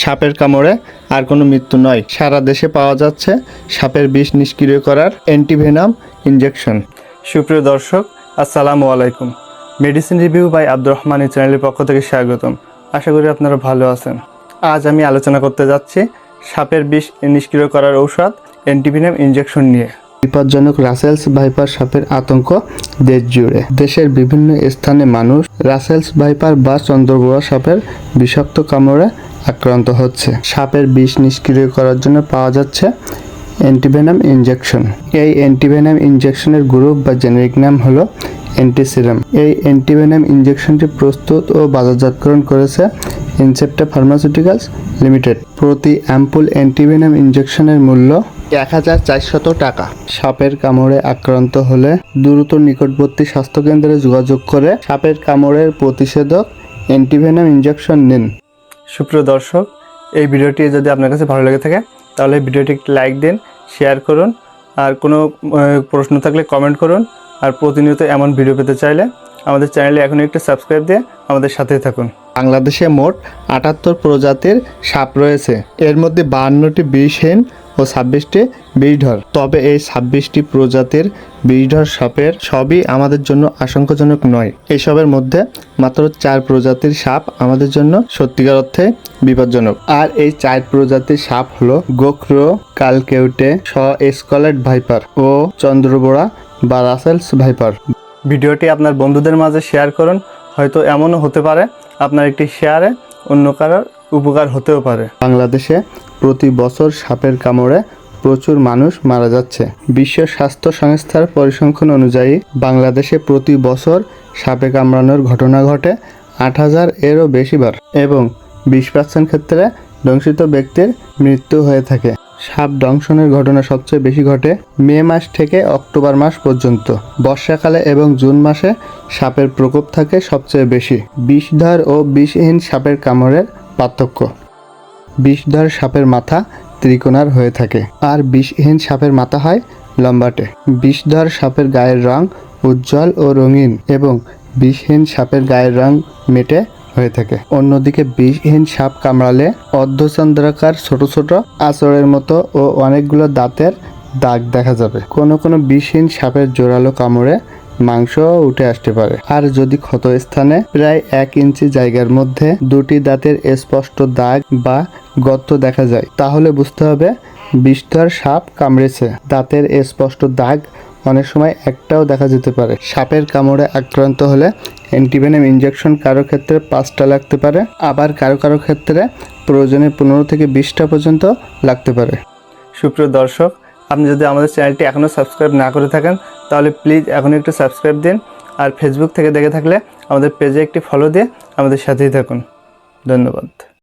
সাপের কামড়ে আর কোনো মৃত্যু নয়। সারা দেশে পাওয়া যাচ্ছে সাপের বিষ নিষ্ক্রিয় করার অ্যান্টিভেনাম ইনজেকশন। সুপ্রিয় দর্শক, আসসালামু আলাইকুম। Medicine review by Abdur Rahman এই চ্যানেলের পক্ষ থেকে স্বাগতম। আশা করি আপনারা ভালো আছেন। আজ আমি আলোচনা করতে যাচ্ছি সাপের বিষ নিষ্ক্রিয় করার ঔষধ, অ্যান্টিভেনাম ইনজেকশন নিয়ে। বিপজ্জনক রাসেলস ভাইপার সাপের আতঙ্ক দেশ জুড়ে। দেশের বিভিন্ন স্থানে মানুষ রাসেলস ভাইপার বা চন্দ্রবোয়া সাপের বিষাক্ত কামড়ে আক্রান্ত হচ্ছে। সাপের বিষ নিষ্ক্রিয় করার জন্য পাওয়া যাচ্ছে অ্যান্টিভেনাম ইনজেকশন। এই অ্যান্টিভেনাম ইনজেকশনের গ্রুপ বা জেনেরিক নাম হলো অ্যান্টিসিরাম। এই অ্যান্টিভেনাম ইনজেকশনটি প্রস্তুত ও বাজারজাতকরণ করেছে ইনসেপ্টা ফার্মাসিউটিক্যালস লিমিটেড। প্রতি অ্যাম্পুল অ্যান্টিভেনাম ইনজেকশনের মূল্য এক হাজার চারশত টাকা। সাপের কামড়ে আক্রান্ত হলে দ্রুত নিকটবর্তী স্বাস্থ্যকেন্দ্রে যোগাযোগ করে সাপের কামড়ের প্রতিষেধক অ্যান্টিভেনাম ইনজেকশন নিন। সুপ্রিয় দর্শক, এই ভিডিওটি যদি আপনার কাছে ভালো লেগে থাকে, তাহলে ভিডিওটি একটি লাইক দিন, শেয়ার করুন, আর কোনো প্রশ্ন থাকলে কমেন্ট করুন, আর প্রতিনিয়ত এমন ভিডিও পেতে চাইলে আমাদের চ্যানেলে এখনই একটু সাবস্ক্রাইব দিয়ে আমাদের সাথেই থাকুন। বাংলাদেশে মোট আটাত্তর প্রজাতির সাপ রয়েছে। এর মধ্যে বাহান্নটি বিষহীন ও ছাব্বিশটি বিষধর তবে এই ছাব্বিশটি প্রজাতির বিষধর সাপের সবই আমাদের জন্য আশঙ্কাজনক নয়। এসবের মধ্যে মাত্র চার প্রজাতির সাপ আমাদের জন্য সত্যিকার অর্থে বিপজ্জনক। আর এই চার প্রজাতির সাপ হলো গোখরো কালকেউটে, স স্কলেট ভাইপার ও চন্দ্রবোড়া বা রাসেলস ভাইপার। ভিডিওটি আপনার বন্ধুদের মাঝে শেয়ার করুন। হয়তো এমনও হতে পারে আপনার একটি শেয়ারে অন্য কারোর উপকার হতেও পারে। বাংলাদেশে প্রতি বছর সাপের কামড়ে প্রচুর মানুষ মারা যাচ্ছে। বিশ্ব স্বাস্থ্য সংস্থার পরিসংখ্যান অনুযায়ী বাংলাদেশে প্রতি বছর সাপে কামড়ানোর ঘটনা ঘটে আট হাজার এরও বেশিবার এবং বিশ পার্সেন্ট ক্ষেত্রে দংশিত ব্যক্তির মৃত্যু হয়ে থাকে। সাপ দংশনের ঘটনা সবচেয়ে বেশি ঘটে মে মাস থেকে অক্টোবর মাস পর্যন্ত। বর্ষাকালে এবং জুন মাসে সাপের প্রকোপ থাকে সবচেয়ে বেশি। বিষধর ও বিষহীন সাপের কামড়ের পার্থক্য। বিষধর সাপের মাথা ত্রিকোণার হয়ে থাকে আর বিষহীন সাপের মাথা হয় লম্বাটে। বিষধর সাপের গায়ের রং উজ্জ্বল ও রঙিন এবং বিষহীন সাপের গায়ের রং মেটে হয়ে থাকে। অন্যদিকে বিষহীন সাপ কামড়ালে অর্ধচন্দ্রাকার ছোট ছোট আচরের মতো ও অনেকগুলো দাঁতের দাগ দেখা যাবে। কোনো কোনো বিষহীন সাপের জোরালো কামড়ে মাংস উঠে আসতে পারে। আর যদি ক্ষত স্থানে প্রায় এক ইঞ্চি জায়গার মধ্যে দুটি দাঁতের স্পষ্ট দাগ বা গর্ত দেখা যায়, তাহলে বুঝতে হবে বিষধর সাপ কামড়েছে। দাঁতের স্পষ্ট দাগ অনেক সময় একটাও দেখা যেতে পারে। সাপের কামড়ে আক্রান্ত হলে অ্যান্টিভেনাম ইনজেকশন কারও ক্ষেত্রে পাঁচটা লাগতে পারে, আবার কারও কারও ক্ষেত্রে প্রয়োজনে পনেরো থেকে বিশটা পর্যন্ত লাগতে পারে। সুপ্রিয় দর্শক, আপনি যদি আমাদের চ্যানেলটি এখনও সাবস্ক্রাইব না করে থাকেন, তাহলে প্লিজ এখনই একটু সাবস্ক্রাইব দিন আর ফেসবুক থেকে দেখে থাকলে আমাদের পেজে একটি ফলো দিয়ে আমাদের সাথেই থাকুন। ধন্যবাদ।